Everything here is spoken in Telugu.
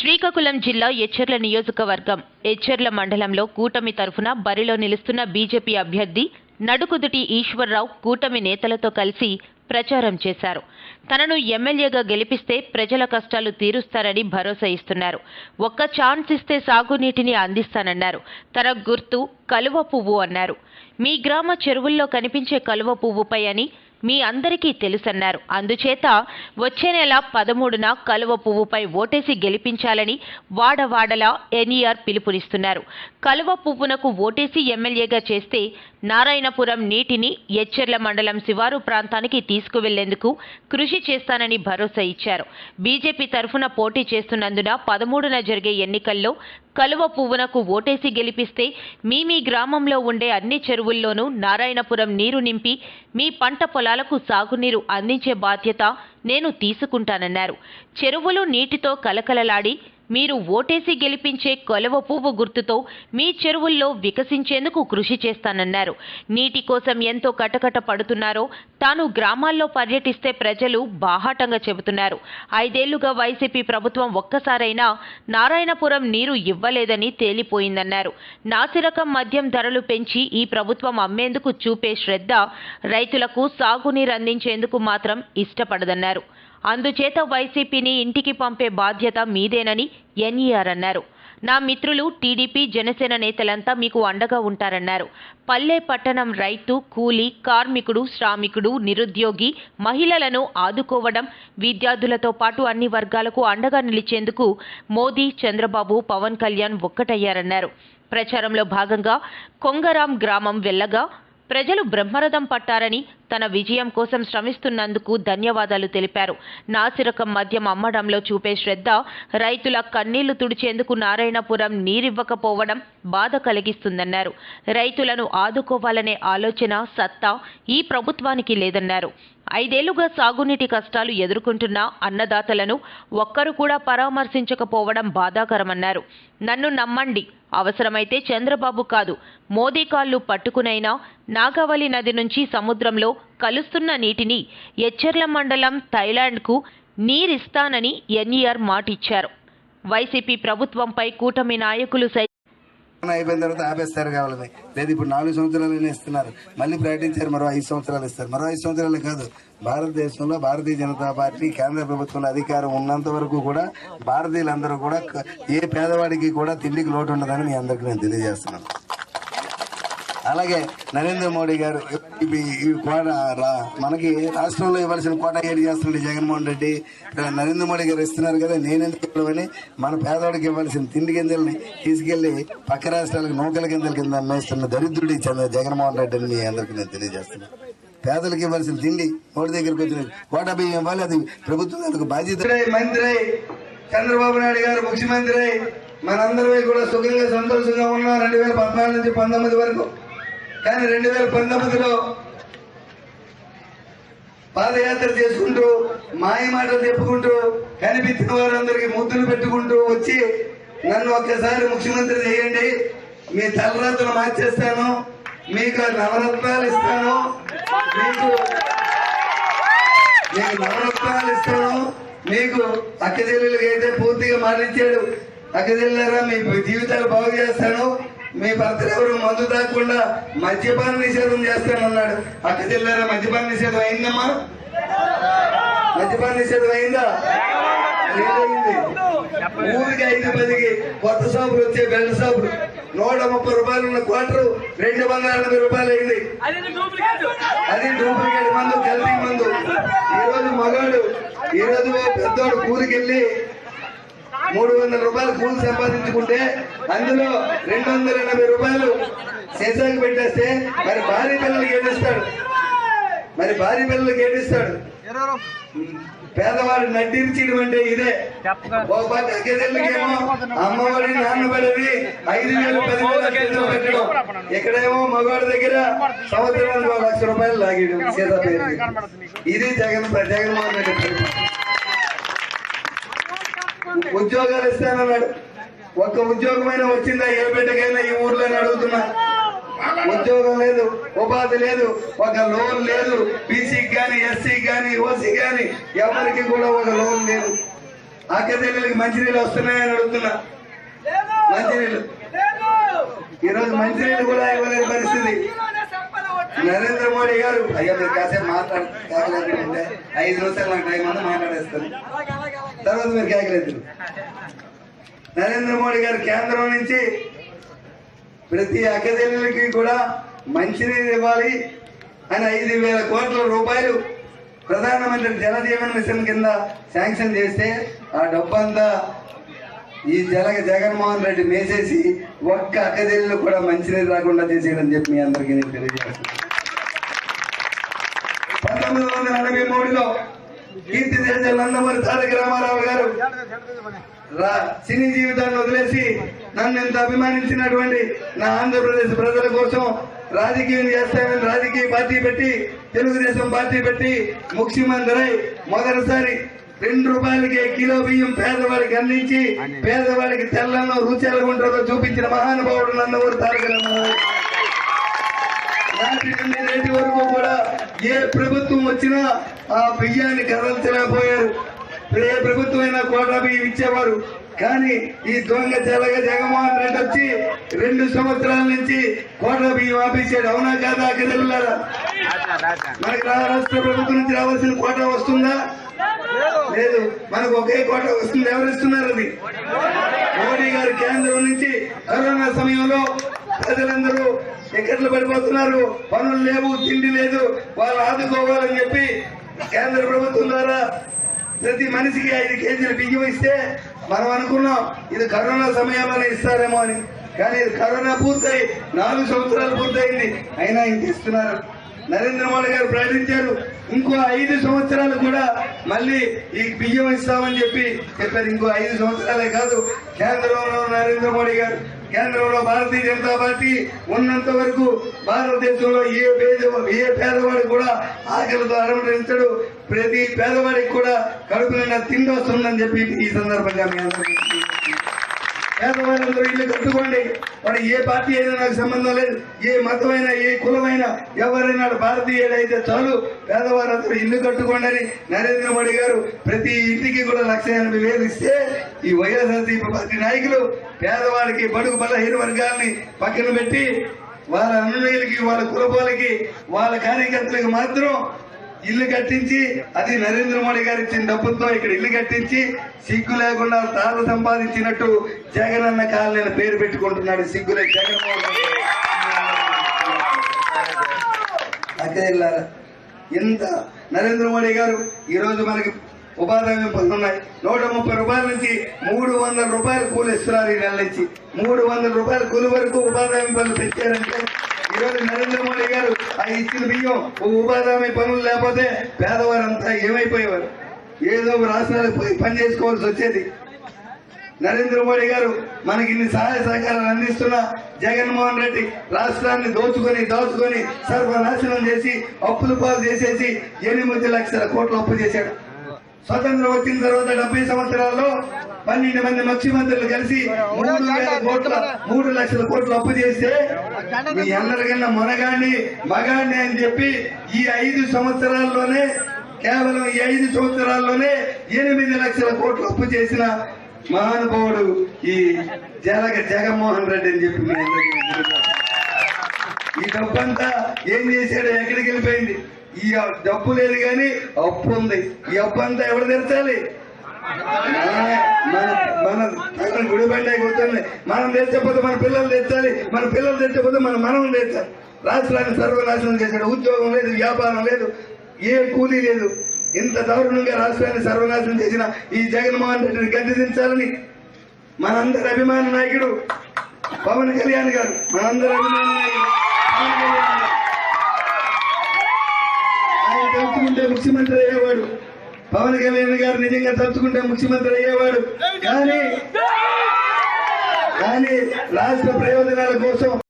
శ్రీకాకుళం జిల్లా ఎచ్చెర్ల నియోజకవర్గం ఎచ్చెర్ల మండలంలో కూటమి తరఫున బరిలో నిలుస్తున్న బీజేపీ అభ్యర్థి నడుకుదుటి ఈశ్వర్రావు కూటమి నేతలతో కలిసి ప్రచారం చేశారు. తనను ఎమ్మెల్యేగా గెలిపిస్తే ప్రజల కష్టాలు తీరుస్తారని భరోసా ఇస్తున్నారు. ఒక్క ఛాన్స్ ఇస్తే సాగునీటిని అందిస్తానన్నారు. తన గుర్తు కలువ పువ్వు అన్నారు. మీ గ్రామ చెరువుల్లో కనిపించే కలువ పువ్వుపై అని మీ అందరికీ తెలుసన్నారు. అందుచేత వచ్చే నెల పదమూడున కలువ పువ్వుపై ఓటేసి గెలిపించాలని వాడవాడలా ఎన్ఈఆర్ పిలుపునిస్తున్నారు. కలువ పువ్వునకు ఓటేసి ఎమ్మెల్యేగా చేస్తే నారాయణపురం నీటిని ఎచ్చెర్ల మండలం శివారు ప్రాంతానికి తీసుకువెళ్ళేందుకు కృషి చేస్తానని భరోసా ఇచ్చారు. బీజేపీ తరఫున పోటీ చేస్తున్నందున పదమూడున జరిగే ఎన్నికల్లో కలువ పువ్వునకు ఓటేసి గెలిపిస్తే మీ మీ గ్రామంలో ఉండే అన్ని చెరువుల్లోనూ నారాయణపురం నీరు నింపి మీ పంట పొలాలకు సాగునీరు అందించే బాధ్యత నేను తీసుకుంటానన్నారు. చెరువులు నీటితో కలకలలాడి మీరు ఓటేసి గెలిపించే కొలవ పువ్వు గుర్తుతో మీ చెరువుల్లో వికసించేందుకు కృషి చేస్తానన్నారు. నీటి కోసం ఎంతో కటకట పడుతున్నారో తాను గ్రామాల్లో పర్యటిస్తే ప్రజలు బాహాటంగా చెబుతున్నారు. ఐదేళ్ళుగా వైసీపీ ప్రభుత్వం ఒక్కసారైనా నారాయణపురం నీరు ఇవ్వలేదని తేలిపోయిందన్నారు. నాసిరకం మద్యం ధరలు పెంచి ఈ ప్రభుత్వం అమ్మేందుకు చూపే శ్రద్ధ రైతులకు సాగునీరు అందించేందుకు మాత్రం ఇష్టపడదన్నారు. అందుచేత వైసీపీని ఇంటికి పంపే బాధ్యత మీదేనని ఎన్ఈఆర్ అన్నారు. నా మిత్రులు టీడీపీ జనసేన నేతలంతా మీకు అండగా ఉంటారన్నారు. పల్లె పట్టణం రైతు కూలీ కార్మికుడు శ్రామికుడు నిరుద్యోగి మహిళలను ఆదుకోవడం విద్యార్థులతో పాటు అన్ని వర్గాలకు అండగా నిలిచేందుకు మోదీ చంద్రబాబు పవన్ కళ్యాణ్ ఒక్కటయ్యారన్నారు. ప్రచారంలో భాగంగా కొంగరాం గ్రామం వెళ్ళగా ప్రజలు బ్రహ్మరథం పట్టారని తన విజయం కోసం శ్రమిస్తున్నందుకు ధన్యవాదాలు తెలిపారు. నాసిరకం మద్యం అమ్మడంలో చూపే శ్రద్ధ రైతుల కన్నీళ్ళు తుడిచేందుకు నారాయణపురం నీరివ్వకపోవడం బాధ కలిగిస్తుందన్నారు. రైతులను ఆదుకోవాలనే ఆలోచన సత్తా ఈ ప్రభుత్వానికి లేదన్నారు. ఐదేళ్ళుగా సాగునీటి కష్టాలు ఎదుర్కొంటున్న అన్నదాతలను ఒక్కరు కూడా పరామర్శించకపోవడం బాధాకరమన్నారు. నన్ను నమ్మండి అవసరమైతే చంద్రబాబు కాదు మోదీ కాళ్ళు పట్టుకునైనా నాగావళి నది నుంచి సముద్రంలో కలుస్తున్న నీటిని ఎచ్చెర్ల మండలం థైలాండ్కు నీరిస్తానని ఎన్ఈఆర్ మాటిచ్చారు. వైసీపీ ప్రభుత్వంపై కూటమి నాయకులు సై అయిపోయిన తర్వాత ఆపేస్తారు కావాలని. లేదు ఇప్పుడు నాలుగు సంవత్సరాలు ఇస్తున్నారు. మళ్ళీ ప్రకటించారు మరో ఐదు సంవత్సరాలు ఇస్తారు. మరో ఐదు సంవత్సరాలు కాదు. భారతదేశంలో భారతీయ జనతా పార్టీ కేంద్ర ప్రభుత్వంలో అధికారం ఉన్నంత వరకు కూడా భారతీయులందరూ కూడా ఏ పేదవాడికి కూడా తిండికి లోటు ఉండదని మీ అందరికీ నేను తెలియజేస్తున్నాను. అలాగే నరేంద్ర మోడీ గారు ఈ కోట రా- మనకి రాష్ట్రంలో ఇవ్వాల్సిన కోట ఏడు చేస్తున్నాడు జగన్మోహన్ రెడ్డి నరేంద్ర మోడీ గారు ఇస్తున్నారు కదా నేనెందుకు ఇవ్వమని మన పేదవాడికి ఇవ్వాల్సిన తిండి గింజల్ని తీసుకెళ్ళి పక్క రాష్ట్రాలకు నూకల గింజల కింద అమ్మేస్తున్న దరిద్రుడి చంద్ర జగన్మోహన్ రెడ్డి అని మీ అందరికీ నేను తెలియజేస్తున్నాను పేదలకు ఇవ్వాల్సిన తిండి మోడీ దగ్గరికి వచ్చిన కోట బియ్యం ఇవ్వాలి అది ప్రభుత్వం అందుకు బాధ్యత. మంత్రి చంద్రబాబు నాయుడు గారు ముఖ్యమంత్రి మనందరమే కూడా సుఖంగా సంతోషంగా ఉన్నాం. రెండు వేల పద్నాలుగు నుంచి పంతొమ్మిది వరకు కానీ రెండు వేల పంతొమ్మిదిలో పాదయాత్ర చేసుకుంటూ మాయ మాటలు చెప్పుకుంటూ కనిపించిన వారందరికీ ముద్దులు పెట్టుకుంటూ వచ్చి నన్ను ఒక్కసారి ముఖ్యమంత్రి చేయండి. మీ తలరాత్రులు మార్చేస్తాను. మీకు నవరత్నాలు ఇస్తాను. మీకు మీకు నవరత్నాలు ఇస్తాను. మీకు అక్క చెల్లెలకి అయితే పూర్తిగా మారించాడు అక్క చెల్లెలారా మీ జీవితాలు బాగు చేస్తాను మీ భర్త ఎవరు మందు తాగకుండా మద్యపాన నిషేధం చేస్తానన్నాడు. అక్క చెల్లెలారా మద్యపాన నిషేధం అయిందమ్మా? మద్యపాన నిషేధం అయిందా? ఏమైంది? ఊరికి ఐదు పదికి కొత్త షాపులు వచ్చే బెల్ట్ షాపులు. నూట ముప్పై రూపాయలు ఉన్న క్వార్టర్ రెండు వందల ఎనభై రూపాయలు అయింది. అది డూప్లికేట్ మందు కల్తీ మందు. ఈ రోజు మగాడు ఈ రోజు ఓ పెద్దోడు వెళ్ళి మూడు వందల రూపాయలు కూలి సంపాదించుకుంటే అందులో రెండు వందల ఎనభై రూపాయలు సీసాకి పెట్టేస్తే మరి భార్య పిల్లలకి ఏడిస్తాడు మరి భార్య పిల్లలకి ఏడిస్తాడు పేదవాడు నడ్డించడం అంటే ఇదే ఓ పక్క అక్కడికేమో అమ్మఒడి నాన్నబడిని ఐదు వేలు పది వేలు పెట్టడం. ఇక్కడేమో మగవాడి దగ్గర సంవత్సరానికి ఒక లక్ష రూపాయలు లాగేయడం. సీతా పేరు ఇది జగన్ జగన్మోహన్ రెడ్డి. ఉద్యోగాలు ఇస్తానన్నాడు ఒక్క ఉద్యోగమైనా వచ్చిందా? ఏ బిడ్డకైనా ఈ ఊర్లో అడుగుతున్నా. ఉద్యోగం లేదు ఉపాధి లేదు ఒక లోన్ లేదు. బీసీకి గాని ఎస్సీకి గాని ఓసీ గాని ఎవరికి కూడా ఒక లోన్ లేదు. అక్క చెల్లెలకి మంచినీళ్ళు వస్తున్నాయని అడుగుతున్నా. మంచినీళ్ళు. ఈరోజు మంచినీళ్ళు కూడా ఇవ్వలేని పరిస్థితి. నరేంద్ర మోడీ గారు అయ్యా మీరు కాసేపు మాట్లాడుతుంటే ఐదు నిమిషాలు నాకు టైం అంతా మాట్లాడేస్తాను. తర్వాత మీరు కేకలేదు నరేంద్ర మోడీ గారు కేంద్రం నుంచి ప్రతి అక్కచెల్లెలకి కూడా మంచినీరు ఇవ్వాలి అని ఐదు వేల కోట్ల రూపాయలు ప్రధానమంత్రి జలజీవన్ మిషన్ కింద శాంక్షన్ చేస్తే ఆ డబ్బంతా ఈ జల జగన్మోహన్ రెడ్డి మేసేసి ఒక్క అక్కచెల్లెలు కూడా మంచినీరు రాకుండా చేసేయడం చెప్పి మీ అందరికీ నేను తెలియజేస్తున్నాను. పంతొమ్మిది వందల ఎనభై మూడులో కీర్తి నందమూరి తారక రామారావు గారు సినీ జీవితాన్ని వదిలేసి నన్ను ఎంత అభిమానించినటువంటి నా ఆంధ్రప్రదేశ్ ప్రజల కోసం రాజకీయం చేస్తామని రాజకీయ పార్టీ పెట్టి తెలుగుదేశం పార్టీ పెట్టి ముఖ్యమంత్రి మొదటిసారి రెండు రూపాయలకి కిలో బియ్యం పేదవాడికి అందించి పేదవాడికి తెల్లలో రుచి ఎలా ఉంటుందో చూపించిన మహానుభావుడు నందమూరి తారక రామారావు నాటి నుండి నేటి వరకు కూడా ఏ ప్రభుత్వం వచ్చినా ఆ బియ్యాన్ని కదల్చలేకపోయారు ఏ ప్రభుత్వం అయినా కోటా బియ్యం ఇచ్చేవారు. కానీ ఈ దొంగ తెలగ జగన్మోహన్ రెడ్డి వచ్చి రెండు సంవత్సరాల నుంచి కోటా బియ్యం ఆపేసాడు అవునా కాదా అక్కడెళ్ళారా మనకి రాష్ట్ర ప్రభుత్వం నుంచి రావాల్సిన కోట వస్తుందా? లేదు. మనకు ఒకే కోట వస్తుంది. ఎవరు ఇస్తున్నారు అది? మోడీ గారు కేంద్రం నుంచి కరోనా సమయంలో ప్రజలందరూ ఎక్కట్లు పడిపోతున్నారు? పనులు లేవు తిండి లేదు వాళ్ళు ఆదుకోవాలని చెప్పి కేంద్ర ప్రభుత్వం ద్వారా ప్రతి మనిషికి ఐదు కేజీలు బియ్యం ఇస్తే మనం అనుకున్నాం ఇది కరోనా సమయంలోనే ఇస్తారేమో అని. కానీ ఇది కరోనా పూర్తయి నాలుగు సంవత్సరాలు పూర్తయింది. అయినా ఇంక ఇస్తున్నారు. నరేంద్ర మోడీ గారు ప్రకటించారు ఇంకో ఐదు సంవత్సరాలు కూడా మళ్ళీ ఈ బియ్యం ఇస్తామని చెప్పి చెప్పారు. ఇంకో ఐదు సంవత్సరాలే కాదు కేంద్రంలో నరేంద్ర మోడీ గారు. కేంద్రంలో భారతీయ జనతా పార్టీ ఉన్నంత వరకు భారతదేశంలో ఏ పేద ఏ పేదవాడు కూడా ఆకలితో అరమరించడు ప్రతి పేదవాడికి కూడా కడుపు నిండా తిండి వస్తుందని చెప్పి ఈ సందర్భంగా మీ అందరికీ పేదవాళ్ళందరూ ఇల్లు కట్టుకోండి. వాడు ఏ పార్టీ అయినా నాకు సంబంధం లేదు. ఏ మతమైనా ఏ కులమైనా ఎవరైనా భారతీయుడైతే చాలు. పేదవారందరూ ఇల్లు కట్టుకోండి అని నరేంద్ర మోడీ గారు ప్రతి ఇంటికి కూడా లక్ష ఎనభై వేలు ఇస్తే ఈ వైఎస్ఆర్సీపీ పార్టీ నాయకులు పేదవాడికి బడుగు బలహీన వర్గాల్ని పక్కన పెట్టి వాళ్ళ అన్నయ్యలకి వాళ్ళ కులపాలకి వాళ్ళ కార్యకర్తలకు మాత్రం ఇల్లు కట్టించి అది నరేంద్ర మోడీ గారు ఇచ్చిన డబ్బులతో ఇక్కడ ఇల్లు కట్టించి సిగ్గు లేకుండా తాను సంపాదించినట్టు జగన్ అన్న కాలనీ పేరు పెట్టుకుంటున్నాడు సిగ్గులే జగన్మోహన్ రెడ్డి. అదే ఎంత? నరేంద్ర మోడీ గారు ఈ రోజు మనకి ఉపాధి హామీ ఉన్నాయి నూట ముప్పై రూపాయల నుంచి మూడు వందల రూపాయలు కూలి ఇస్తున్నారు ఈ నెల నుంచి. మూడు వందల రూపాయల కూలి వరకు ఉపాధి హామీ పనులు తెచ్చారంటే ఈ రోజు నరేంద్ర ఆ ఇచ్చిన బియ్యం ఉపాధి హామీ పనులు లేకపోతే పేదవారంతా ఏమైపోయేవారు? ఏదో రాష్ట్రాలకు పోయి పని చేసుకోవాల్సి వచ్చేది. నరేంద్ర మోడీ గారు మనకి ఇన్ని సహాయ సహకారాలు అందిస్తున్న జగన్మోహన్ రెడ్డి రాష్ట్రాన్ని దోచుకొని దోచుకొని సర్వనాశనం చేసి అప్పులు పాలు చేసేసి ఎనిమిది లక్షల కోట్లు అప్పు చేశాడు. స్వతంత్రం వచ్చిన తర్వాత డెబ్బై సంవత్సరాల్లో పన్నెండు మంది ముఖ్యమంత్రులు కలిసి మూడు వేల కోట్ల మూడు లక్షల కోట్ల అప్పు చేస్తే మీ అందరికన్నా మొనగాన్ని మగాన్ని అని చెప్పి ఈ ఐదు సంవత్సరాల్లోనే కేవలం ఈ ఐదు సంవత్సరాల్లోనే ఎనిమిది లక్షల కోట్ల అప్పు చేసిన మహానుభావుడు ఈ జలగ జగన్మోహన్ రెడ్డి అని చెప్పి మీ. ఈ డబ్బంతా ఏం చేశాడు ఎక్కడికి వెళ్ళిపోయింది? ఈ డబ్బు లేదు కానీ అప్పు ఉంది. ఈ అప్పు అంతా ఎవరు తెరచాలి? తగిన గుడి బండి కూర్చొని మనం తెచ్చకపోతే మన పిల్లలు తెచ్చాలి మన పిల్లలు తెచ్చకపోతే మన మనం తెచ్చాలి రాష్ట్రాన్ని సర్వనాశనం చేశాడు. ఉద్యోగం లేదు వ్యాపారం లేదు ఏ కూలీ లేదు. ఇంత దారుణంగా రాష్ట్రాన్ని సర్వనాశనం చేసిన ఈ జగన్మోహన్ రెడ్డిని గద్దెదించాలని మనందరి అభిమాన నాయకుడు పవన్ కళ్యాణ్ గారు. మనందరి అభిమాన నాయకుడు పవన్ కళ్యాణ్ గారు. ఆయన తలుచుకుంటే ముఖ్యమంత్రి అయ్యేవాడు. పవన్ కళ్యాణ్ గారు నిజంగా తలుచుకుంటే ముఖ్యమంత్రి అయ్యేవాడు. కానీ కానీ రాష్ట్ర ప్రయోజనాల కోసం